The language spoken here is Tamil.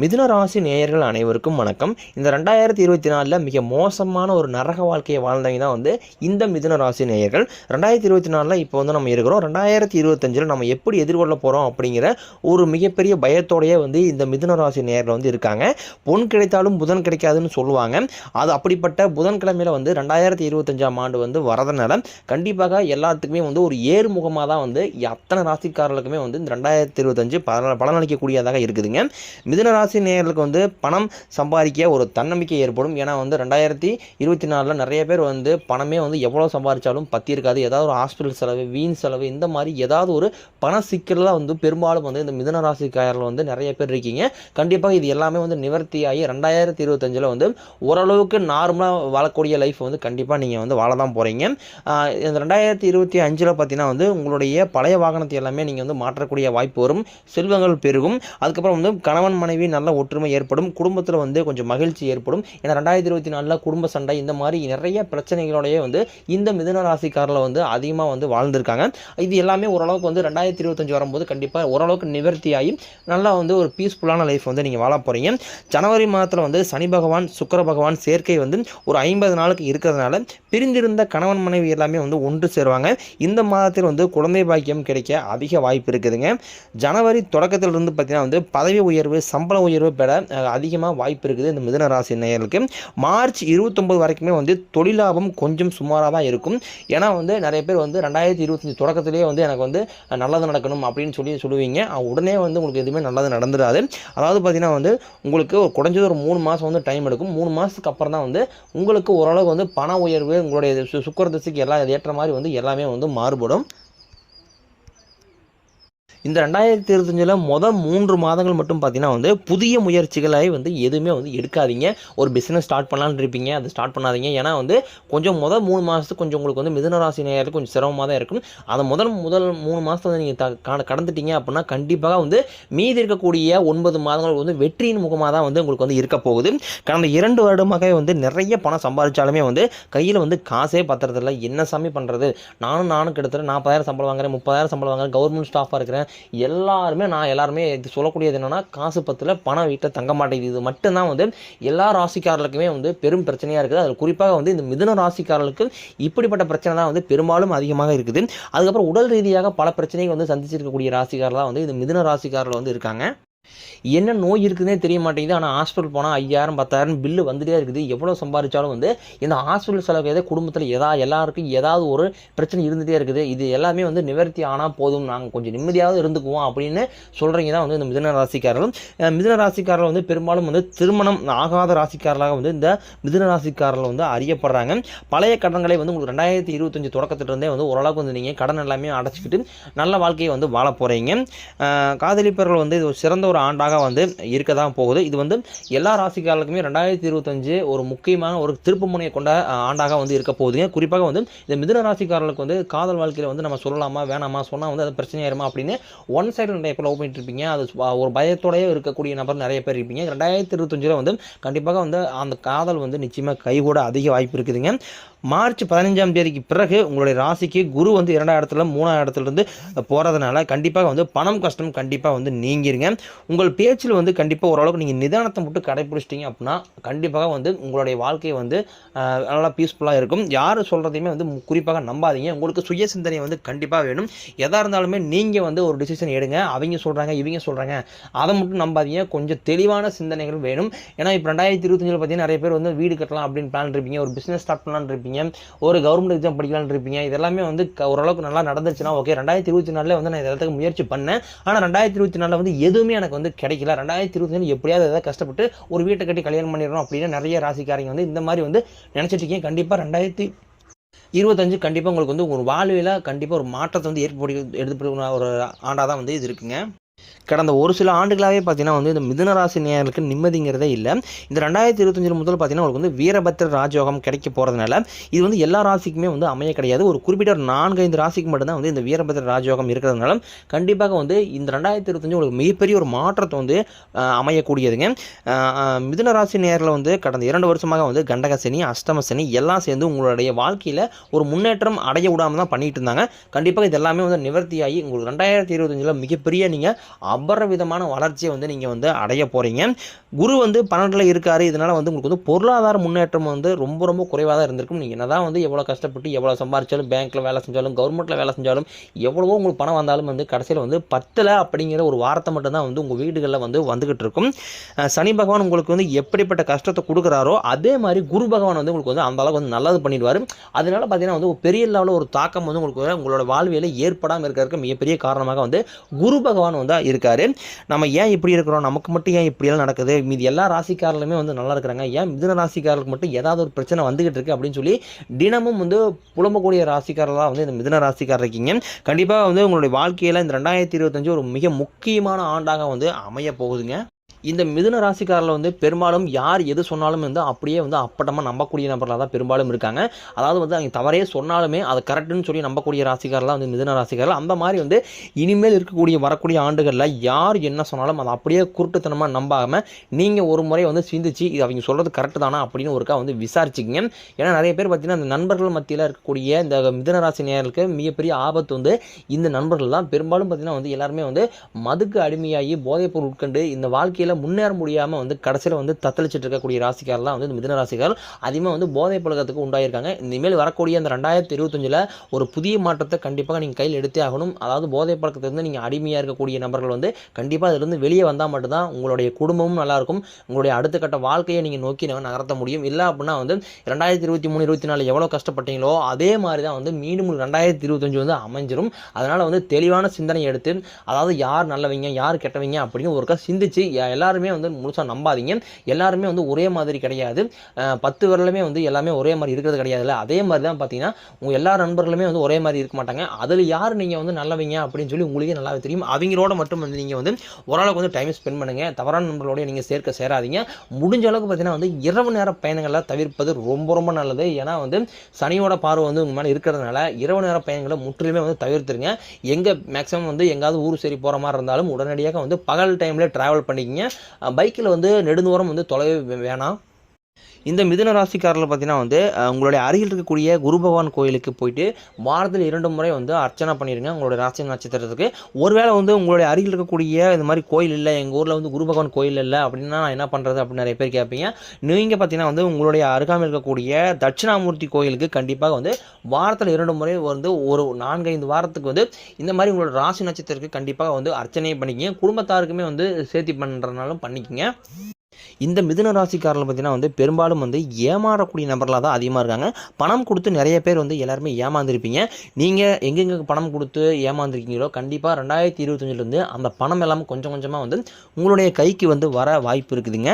மிதுன ராசி நேயர்கள் அனைவருக்கும் வணக்கம். இந்த ரெண்டாயிரத்தி இருபத்தி நாலில் மிக மோசமான ஒரு நரக வாழ்க்கையை வாழ்ந்தவங்க தான் வந்து இந்த மிதுன ராசி நேயர்கள். ரெண்டாயிரத்தி இருபத்தி நாலில் இப்போ வந்து நம்ம இருக்கிறோம். ரெண்டாயிரத்தி இருபத்தஞ்சில் நம்ம எப்படி எதிர்கொள்ள போகிறோம் அப்படிங்கிற ஒரு மிகப்பெரிய பயத்தோடயே வந்து இந்த மிதுன ராசி நேயர்கள் வந்து இருக்காங்க. பொன் கிடைத்தாலும் புதன் கிடைக்காதுன்னு சொல்லுவாங்க. அது அப்படிப்பட்ட புதன்கிழமையில் வந்து ரெண்டாயிரத்தி இருபத்தஞ்சாம் ஆண்டு வந்து வரதுனால கண்டிப்பாக எல்லாத்துக்குமே வந்து ஒரு ஏறுமுகமாக தான் வந்து அத்தனை ராசிக்காரர்களுக்குமே வந்து இந்த ரெண்டாயிரத்தி இருபத்தஞ்சு பலன் பலனளிக்கக்கூடியதாக இருக்குதுங்க. மிதுன ராசி நேர்களுக்கு வந்து பணம் சம்பாதிக்க ஒரு தன்னம்பிக்கை ஏற்படும். ஏன்னா வந்து ரெண்டாயிரத்தி இருபத்தி நாலில் நிறைய பேர் வந்து பணமே வந்து எவ்வளோ சம்பாதிச்சாலும் பற்றி இருக்காது. ஏதாவது ஒரு ஹாஸ்பிட்டல் செலவு வீண் செலவு இந்த மாதிரி ஏதாவது ஒரு பண சிக்கலில் வந்து பெரும்பாலும் வந்து இந்த மிதன ராசிக்காரர்கள் வந்து நிறைய பேர் இருக்கீங்க. கண்டிப்பாக இது எல்லாமே வந்து நிவர்த்தியாகி ரெண்டாயிரத்தி இருபத்தஞ்சில் வந்து ஓரளவுக்கு நார்மலாக வாழக்கூடிய லைஃப் வந்து கண்டிப்பாக நீங்கள் வந்து வாழ தான் போகிறீங்க இந்த ரெண்டாயிரத்தி இருபத்தி அஞ்சில் பார்த்தீங்கன்னா வந்து உங்களுடைய பழைய வாகனத்தை எல்லாமே நீங்கள் வந்து மாற்றக்கூடிய வாய்ப்பு வரும். செல்வங்கள் பெருகும். அதுக்கப்புறம் வந்து கணவன் மனைவி நல்ல ஒற்றுமை ஏற்படும் குடும்பத்தில் வந்து கொஞ்சம் மகிழ்ச்சி ஏற்படும். ஏன்னா ரெண்டாயிரத்தி இருபத்தி நாலில் குடும்ப சண்டை இந்த மாதிரி நிறைய பிரச்சனைகளோடய வந்து இந்த மிதுன ராசிக்காரில் வந்து அதிகமாக வந்து வாழ்ந்திருக்காங்க. இது எல்லாமே ஓரளவுக்கு வந்து ரெண்டாயிரத்தி இருபத்தஞ்சு வரும்போது கண்டிப்பாக ஓரளவுக்கு நிவர்த்தியாகி நல்லா வந்து ஒரு பீஸ்ஃபுல்லான லைஃப் வந்து நீங்கள் வாழ போகிறீங்க ஜனவரி மாதத்தில் வந்து சனி பகவான் சுக்கர பகவான் சேர்க்கை வந்து ஒரு ஐம்பது நாளுக்கு இருக்கிறதுனால பிரிந்திருந்த கணவன் மனைவி எல்லாமே வந்து ஒன்று சேருவாங்க. இந்த மாதத்தில் வந்து குழந்தை பாக்கியம் கிடைக்க அதிக வாய்ப்பு இருக்குதுங்க. ஜனவரி தொடக்கத்திலிருந்து பார்த்தீங்கன்னா வந்து பதவி உயர்வு சம்பள உயர்வு பெற அதிகமாக வாய்ப்பு இருக்குது இந்த மிதன ராசி நேயர்களுக்கு. மார்ச் இருபத்தொம்பது வரைக்குமே வந்து தொழிலாபம் கொஞ்சம் சுமாராக தான் இருக்கும். ஏன்னா வந்து நிறைய பேர் வந்து ரெண்டாயிரத்தி இருபத்தஞ்சி தொடக்கத்திலேயே வந்து எனக்கு வந்து நல்லது நடக்கணும் அப்படின்னு சொல்லி சொல்லுவீங்க. உடனே வந்து உங்களுக்கு எதுவுமே நல்லது நடந்துடாது அதாவது பார்த்தீங்கன்னா வந்து உங்களுக்கு ஒரு குறைஞ்சது ஒரு மூணு மாதம் வந்து டைம் எடுக்கும். மூணு மாதத்துக்கு அப்புறம் தான் வந்து உங்களுக்கு ஓரளவுக்கு வந்து பண உயர்வு உங்களுடைய சு- திசைக்கு எல்லாம் ஏற்ற மாதிரி வந்து எல்லாமே வந்து மாறுபடும். இந்த ரெண்டாயிரத்தி இருபத்தஞ்சில் மொதல் மூன்று மாதங்கள் மட்டும் பார்த்தீங்கன்னா வந்து புதிய முயற்சிகளை வந்து எதுவுமே வந்து எடுக்காதீங்க. ஒரு பிஸ்னஸ் ஸ்டார்ட் பண்ணலான்னு இருப்பீங்க. அது ஸ்டார்ட் பண்ணாதீங்க. ஏன்னா வந்து கொஞ்சம் முதல் மூணு மாதத்துக்கு கொஞ்சம் உங்களுக்கு வந்து மிதனராசி நேரத்தில் கொஞ்சம் சிரமமாக தான் இருக்கும். அதை முதல் முதல் மூணு மாதத்தை வந்து நீங்கள் த கடந்துட்டீங்க அப்படின்னா கண்டிப்பாக வந்து மீதி இருக்கக்கூடிய ஒன்பது மாதங்கள் வந்து வெற்றியின் முகமாக தான் வந்து உங்களுக்கு வந்து இருக்க போகுது. கடந்த இரண்டு வருடமாகவே வந்து நிறைய பணம் சம்பாதிச்சாலுமே வந்து கையில் வந்து காசே பத்துறதில்ல. என்ன சாமி பண்ணுறது நானும் நானும் கிட்டத்தட்ட நாற்பதாயிரம் சம்பளம் வாங்குறேன் முப்பதாயிரம் சம்பளம் வாங்குறேன். கவர்மெண்ட் ஸ்டாஃபாக இருக்கிறேன். எல்லாருமே நான் எல்லாருமே இது சொல்லக்கூடியது என்னென்னா காசு பத்தில் பணம் வீட்டில் தங்க மாட்டேங்குது. இது மட்டும்தான் வந்து எல்லா ராசிக்காரர்களுக்குமே வந்து பெரும் பிரச்சனையாக இருக்குது. அதில் குறிப்பாக வந்து இந்த மிதுன ராசிக்காரர்களுக்கு இப்படிப்பட்ட பிரச்சனை தான் வந்து பெரும்பாலும் அதிகமாக இருக்குது. அதுக்கப்புறம் உடல் ரீதியாக பல பிரச்சனைகள் வந்து சந்திச்சிருக்கக்கூடிய ராசிக்காரலாம் வந்து இந்த மிதுன ராசிக்காரில் வந்து இருக்காங்க. என்ன நோய் இருக்குதுன்னே தெரிய மாட்டேங்குது. ஆனால் ஹாஸ்பிட்டல் போனால் ஐயாயிரம் பத்தாயிரம் பில்லு வந்துட்டே இருக்குது. எவ்வளோ சம்பாதிச்சாலும் வந்து இந்த ஹாஸ்பிட்டல் செலவு ஏதோ குடும்பத்தில் எதா எல்லாருக்கும் ஏதாவது ஒரு பிரச்சனை இருந்துகிட்டே இருக்குது. இது எல்லாமே வந்து நிவர்த்தி ஆனால் போதும். நாங்கள் கொஞ்சம் நிம்மதியாவது இருந்துக்குவோம் அப்படின்னு சொல்கிறீங்க தான் வந்து இந்த மிதன ராசிக்காரர்கள் மிதன ராசிக்காரர்கள் வந்து பெரும்பாலும் வந்து திருமணம் ஆகாத ராசிக்காரர்களாக வந்து இந்த மிதன ராசிக்காரர்கள் வந்து அறியப்படுறாங்க. பழைய கடன்களை வந்து உங்களுக்கு ரெண்டாயிரத்தி இருபத்தஞ்சு தொடக்கத்திலிருந்தே வந்து ஓரளவுக்கு வந்து நீங்கள் கடன் எல்லாமே அடைச்சிக்கிட்டு நல்ல வாழ்க்கையை வந்து வாழ போகிறீங்க காதலிப்பவர்கள் வந்து இது ஒரு சிறந்த ஒரு ஆண்டாக வந்து இருக்க தான் போகுது. இது வந்து எல்லா ராசிக்காரர்களுக்குமே ரெண்டாயிரத்தி இருபத்தஞ்சு ஒரு முக்கியமான ஒரு திருப்பு முனையை கொண்ட ஆண்டாக வந்து இருக்க போகுதுங்க. குறிப்பாக வந்து இந்த மிதுன ராசிக்காரர்களுக்கு வந்து காதல் வாழ்க்கையில் வந்து நம்ம சொல்லலாமா வேணாமா சொன்னால் வந்து அது பிரச்சனையாயிருமா அப்படின்னு ஒன் சைடு நிறைய பேர் லவ் பண்ணிட்டு இருப்பீங்க. அது ஒரு பயத்தோடயே இருக்கக்கூடிய நபர் நிறைய பேர் இருப்பீங்க. ரெண்டாயிரத்தி இருபத்தஞ்சில் வந்து கண்டிப்பாக வந்து அந்த காதல் வந்து நிச்சயமாக கைகூட அதிக வாய்ப்பு இருக்குதுங்க. மார்ச் பதினஞ்சாம் தேதிக்கு பிறகு உங்களுடைய ராசிக்கு குரு வந்து இரண்டாம் இடத்துல மூணாம் இடத்துலருந்து போகிறதுனால கண்டிப்பாக வந்து பணம் கஷ்டம் கண்டிப்பாக வந்து நீங்கிருங்க. உங்கள் பேச்சில் வந்து கண்டிப்பாக ஓரளவுக்கு நீங்கள் நிதானத்தை மட்டும் கடைப்பிடிச்சிட்டிங்க அப்படின்னா கண்டிப்பாக வந்து உங்களுடைய வாழ்க்கை வந்து நல்லா பீஸ்ஃபுல்லாக இருக்கும். யார் சொல்கிறதையுமே வந்து குறிப்பாக நம்பாதீங்க. உங்களுக்கு சுய சிந்தனை வந்து கண்டிப்பாக வேணும். எதாக இருந்தாலுமே நீங்கள் வந்து ஒரு டிசிஷன் எடுங்க. அவங்க சொல்கிறாங்க இவங்க சொல்கிறாங்க அதை மட்டும் நம்பாதீங்க. கொஞ்சம் தெளிவான சிந்தனைகள் வேணும். ஏன்னா இப்போ ரெண்டாயிரத்தி இருபத்தஞ்சில் பார்த்தீங்கன்னா நிறைய பேர் வந்து வீடு கட்டலாம் அப்படின்னு பிளான் இருப்பீங்க. ஒரு பிஸ்னஸ் ஸ்டார்ட் பண்ணலான்னு இருப்பீங்க. ஒரு கவர்மெண்ட் எக்ஸாம் படிக்கலான்னு இருப்பீங்க. இதெல்லாமே வந்து ஓரளவுக்கு நல்லா நடந்துச்சுன்னா ஓகே ரெண்டாயிரத்தி இருபத்தி நாலில் வந்து நான் இதற்கு முயற்சி பண்ணேன். ஆனால் ரெண்டாயிரத்தி இருபத்தி நாலில் வந்து எதுவுமே எனக்கு வந்து கிடைக்கல. ரெண்டாயிரத்தி இருபத்தி நாலு எப்படியாவது ஏதாவது கஷ்டப்பட்டு ஒரு வீட்டை கட்டி கல்யாணம் பண்ணிடணும் அப்படின்னு நிறைய ராசிக்காரங்க வந்து இந்த மாதிரி வந்து நினச்சிட்டு இருக்கீங்க. கண்டிப்பாக ரெண்டாயிரத்தி இருபத்தஞ்சு கண்டிப்பாக உங்களுக்கு வந்து ஒரு வாழ்வில் கண்டிப்பாக ஒரு மாற்றத்தை வந்து ஏற்படுத்தி எடுத்து ஒரு ஆண்டாக தான் வந்து இது இருக்குங்க. கடந்த ஒரு சில ஆண்டுகளாகவே பார்த்தீங்கன்னா வந்து இந்த மிதுனராசி நேயர்களுக்கு நிம்மதிங்கிறதே இல்லை. இந்த ரெண்டாயிரத்தி இருபத்தஞ்சில் முதல் பார்த்தீங்கன்னா உங்களுக்கு வந்து வீரபத்திர ராஜயோகம் கிடைக்க போகிறதுனால இது வந்து எல்லா ராசிக்குமே வந்து அமைய கிடையாது. ஒரு குறிப்பிட்ட ஒரு நான்கு ஐந்து ராசிக்கு மட்டும்தான் வந்து இந்த வீரபத்திர ராஜயோகம் இருக்கிறதுனால கண்டிப்பாக வந்து இந்த ரெண்டாயிரத்தி இருபத்தஞ்சு உங்களுக்கு மிகப்பெரிய ஒரு மாற்றத்தை வந்து அமையக்கூடியதுங்க. மிதுன ராசி நேரில் வந்து கடந்த இரண்டு வருஷமாக வந்து கண்டக சனி அஷ்டம சனி எல்லாம் சேர்ந்து உங்களுடைய வாழ்க்கையில் ஒரு முன்னேற்றம் அடைய விடாமல் தான் பண்ணிட்டு இருந்தாங்க. கண்டிப்பாக இது எல்லாமே வந்து நிவர்த்தியாகி உங்களுக்கு ரெண்டாயிரத்தி இருபத்தஞ்சில் மிகப்பெரிய நீங்கள் அபரவிதமான வளர்ச்சியை வந்து நீங்கள் வந்து அடைய போகிறீங்க குரு வந்து பன்னெண்டில் இருக்காரு. இதனால் வந்து உங்களுக்கு வந்து பொருளாதார முன்னேற்றம் வந்து ரொம்ப ரொம்ப குறைவாக தான் இருந்திருக்கும். நீங்கள் என்ன தான் வந்து எவ்வளோ கஷ்டப்பட்டு எவ்வளோ சம்பாரிச்சாலும் பேங்க்கில் வேலை செஞ்சாலும் கவர்மெண்ட்டில் வேலை செஞ்சாலும் எவ்வளவோ உங்களுக்கு பணம் வந்தாலும் வந்து கடைசியில் வந்து பத்தலை அப்படிங்கிற ஒரு வார்த்தை மட்டும்தான் வந்து உங்கள் வீடுகளில் வந்து வந்துக்கிட்டு இருக்கும். சனி பகவான் உங்களுக்கு வந்து எப்படிப்பட்ட கஷ்டத்தை கொடுக்குறாரோ அதே மாதிரி குரு பகவான் வந்து உங்களுக்கு வந்து அந்த அளவுக்கு வந்து நல்லது பண்ணிடுவார். அதனால பார்த்தீங்கன்னா வந்து ஒரு பெரிய லெவலில் ஒரு தாக்கம் வந்து உங்களுக்கு உங்களோட வாழ்வியலை ஏற்படாமல் இருக்கிறதுக்கு மிகப்பெரிய காரணமாக வந்து குரு பகவான் வந்து இருக்காரு. நம்ம ஏன் இப்படி இருக்கிறோம்? நமக்கு மட்டும் ஏன் இப்படியெல்லாம் நடக்குது? மீதி எல்லா ராசிக்காரர்களுமே வந்து நல்லா இருக்கிறாங்க. ஏன் மிதன ராசிக்காரர்களுக்கு மட்டும் ஏதாவது ஒரு பிரச்சனை வந்துகிட்டு இருக்கு அப்படின்னு சொல்லி தினமும் வந்து புலம்பக்கூடிய ராசிக்காரர்களாக வந்து இந்த மிதன ராசிக்காரர் இருக்கீங்க. கண்டிப்பாக வந்து உங்களுடைய வாழ்க்கையில் இந்த ரெண்டாயிரத்தி இருபத்தஞ்சு ஒரு மிக முக்கியமான ஆண்டாக வந்து அமைய போகுதுங்க. இந்த மிதுன ராசிக்காரில் வந்து பெரும்பாலும் யார் எது சொன்னாலும் வந்து அப்படியே வந்து அப்பட்டமாக நம்பக்கூடிய நபர்களாக தான் பெரும்பாலும் இருக்காங்க. அதாவது வந்து அவங்க தவறே சொன்னாலுமே அதை கரெக்டுன்னு சொல்லி நம்பக்கூடிய ராசிக்காரெலாம் வந்து மிதுன ராசிக்காரில் அந்த மாதிரி வந்து இனிமேல் இருக்கக்கூடிய வரக்கூடிய ஆண்டுகளில் யார் என்ன சொன்னாலும் அதை அப்படியே குருட்டுத்தனமாக நம்பாமல் நீங்கள் ஒரு முறை வந்து சிந்திச்சு இது அவங்க சொல்கிறது கரெக்டு தானா அப்படின்னு ஒருக்கா வந்து விசாரிச்சுக்கங்க. ஏன்னா நிறைய பேர் பார்த்தீங்கன்னா அந்த நண்பர்கள் மத்தியில் இருக்கக்கூடிய இந்த மிதுன ராசி நேர்களுக்கு மிகப்பெரிய ஆபத்து வந்து இந்த நண்பர்கள் தான். பெரும்பாலும் பார்த்தீங்கன்னா வந்து எல்லாருமே வந்து மதுக்கு அடிமையாகி போதைப்பொருள் உட்கண்டு இந்த வாழ்க்கையில் முன்னேற முடியாமல் வந்து கடைசியில் வந்து தத்தளிச்சிட்டு இருக்கக்கூடிய ராசிக்காரெலாம் வந்து இந்த மிதுன ராசிக்காரர். அதிகமாக வந்து போதை பழக்கத்துக்கு உண்டாயிருக்காங்க. இனிமேல் வரக்கூடிய அந்த ரெண்டாயிரத்தி இருபத்தஞ்சில் ஒரு புதிய மாற்றத்தை கண்டிப்பாக நீங்கள் கையில் எடுத்தே ஆகணும். அதாவது போதை பழக்கத்திலிருந்து நீங்கள் அடிமையாக இருக்கக்கூடிய நபர்கள் வந்து கண்டிப்பாக அதிலிருந்து வெளியே வந்தால் மட்டும்தான் உங்களுடைய குடும்பமும் நல்லாயிருக்கும் உங்களுடைய அடுத்த கட்ட வாழ்க்கையை நீங்கள் நோக்கி நகர்த்த முடியும். இல்லை அப்படின்னா வந்து ரெண்டாயிரத்தி இருபத்தி மூணு இருபத்தி நாலு எவ்வளோ கஷ்டப்பட்டீங்களோ அதே மாதிரி தான் வந்து மீண்டும் ரெண்டாயிரத்தி இருபத்தஞ்சு வந்து அமைஞ்சிரும். அதனால் வந்து தெளிவான சிந்தனை எடுத்து அதாவது யார் நல்லவங்க யார் கெட்டவங்க அப்படின்னு ஒருக்கா சிந்திச்சு எல்லாருமே வந்து முழுசாக நம்பாதீங்க. எல்லாருமே வந்து ஒரே மாதிரி கிடையாது. பத்து விரலுமே வந்து எல்லாமே ஒரே மாதிரி இருக்கிறது கிடையாதுல்ல. அதே மாதிரி தான் பார்த்தீங்கன்னா உங்கள் எல்லா நண்பர்களுமே வந்து ஒரே மாதிரி இருக்க மாட்டாங்க. அதில் யார் நீங்கள் வந்து நல்லவங்க அப்படின்னு சொல்லி உங்களுக்கே நல்லாவே தெரியும். அவங்களோட மட்டும் வந்து நீங்கள் வந்து ஓரளவுக்கு வந்து டைம் ஸ்பெண்ட் பண்ணுங்கள் தவறான நண்பர்களோட நீங்கள் சேர்க்க சேராதீங்க. முடிஞ்ச அளவுக்கு பார்த்தீங்கன்னா வந்து இரவு நேர பயணங்களை தவிர்ப்பது ரொம்ப ரொம்ப நல்லது. ஏன்னா வந்து சனியோட பார்வை வந்து உங்கள் மேலே இருக்கிறதுனால இரவு நேர பயணங்களை முற்றிலுமே வந்து தவிர்த்துருங்க. எங்கே மேக்ஸிமம் வந்து எங்காவது ஊர் சரி போகிற மாதிரி இருந்தாலும் உடனடியாக வந்து பகல் டைமில் ட்ராவல் பண்ணிக்கிங்க. பைக்கில் வந்து நெடுந்தூரம் வந்து தொலைவே வேணாம். இந்த மிதுன ராசிக்காரில் பார்த்தீங்கன்னா வந்து உங்களுடைய அருகில் இருக்கக்கூடிய குரு பகவான் கோயிலுக்கு போயிட்டு வாரத்தில் இரண்டு முறை வந்து அர்ச்சனை பண்ணிடுங்க உங்களுடைய ராசி நட்சத்திரத்துக்கு. ஒருவேளை வந்து உங்களுடைய அருகில் இருக்கக்கூடிய இந்த மாதிரி கோயில் இல்லை எங்கள் ஊரில் வந்து குரு பகவான் கோயில் இல்லை அப்படின்னா நான் என்ன பண்ணுறது அப்படின்னு நிறைய பேர் கேட்பீங்க. நீங்கள் பார்த்தீங்கன்னா வந்து உங்களுடைய அருகாமையில் இருக்கக்கூடிய தட்சிணாமூர்த்தி கோயிலுக்கு கண்டிப்பாக வந்து வாரத்தில் இரண்டு முறை வந்து ஒரு நான்கைந்து வாரத்துக்கு வந்து இந்த மாதிரி உங்களோட ராசி நட்சத்திரத்துக்கு கண்டிப்பாக வந்து அர்ச்சனையை பண்ணிக்கிங்க. குடும்பத்தாருக்குமே வந்து சேர்த்தி பண்ணுறதுனாலும் பண்ணிக்கிங்க. இந்த மிதுன ராசிக்காரர்கள் பார்த்தீங்கன்னா வந்து பெரும்பாலும் வந்து ஏமாறக்கூடிய நபர்களாக தான் அதிகமாக இருக்காங்க. பணம் கொடுத்து நிறைய பேர் வந்து எல்லாருமே ஏமாந்துருப்பீங்க. நீங்கள் எங்கெங்கே பணம் கொடுத்து ஏமாந்துருக்கீங்களோ கண்டிப்பாக ரெண்டாயிரத்தி இருபத்தஞ்சிலேருந்து அந்த பணம் எல்லாம் கொஞ்சம் கொஞ்சமாக வந்து உங்களுடைய கைக்கு வந்து வர வாய்ப்பு இருக்குதுங்க.